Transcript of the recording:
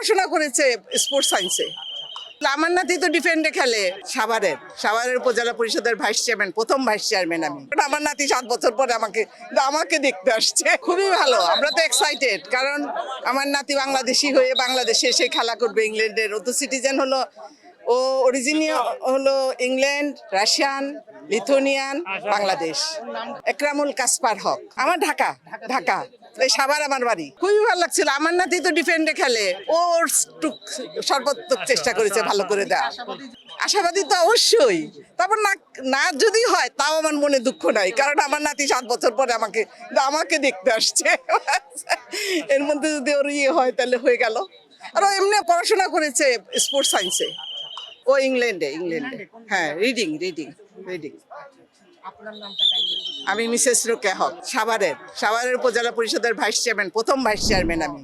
পড়াশোনা করেছে স্পোর্টস সায়েন্সে আমার নাতি তো ডিফেন্ডে খেলে সাভারের। সাভারের উপজেলা পরিষদের ভাইস চেয়ারম্যান প্রথম ভাইস চেয়ারম্যান আমি। আমার নাতি সাত বছর পরে আমাকে আমাকে দেখতে আসছে। খুবই ভালো, আমরা তো এক্সাইটেড কারণ আমার নাতি বাংলাদেশি হয়ে বাংলাদেশে এসে খেলা করবে ইংল্যান্ডের। ও তো সিটিজেন হলো, ও অরিজিনীয় হলো England, Russian Lithuanian Bangladesh. Ekramul Kaspar Haque. আমার ঢাকা ঢাকা। এই সাভার আমার বাড়ি। খুবই ভালো লাগছিল। আমার নাতি তো ডিফেন্ডে খেলে। ওর টুক- সর্বোত্তক চেষ্টা করেছে ভালো করে দেওয়া। আশাবাদী তো অবশ্যই। তারপর না না যদি হয়, তাও আমার মনে দুঃখ নাই। কারণ আমার নাতি সাত বছর পরে আমাকে আমাকে দেখতে আসছে। এর মধ্যে যদি ওর ইয়ে হয়, তাহলে হয়ে গেল। আর এমনি পড়াশোনা করেছে স্পোর্টস সায়েন্সে ও ইংল্যান্ডে ইংল্যান্ডে। হ্যাঁ রিডিং রিডিং রিডিং আমি মিসেস রোকে হক সাভারের সাভারের উপজেলা পরিষদের ভাইস চেয়ারম্যান প্রথম ভাইস চেয়ারম্যান আমি।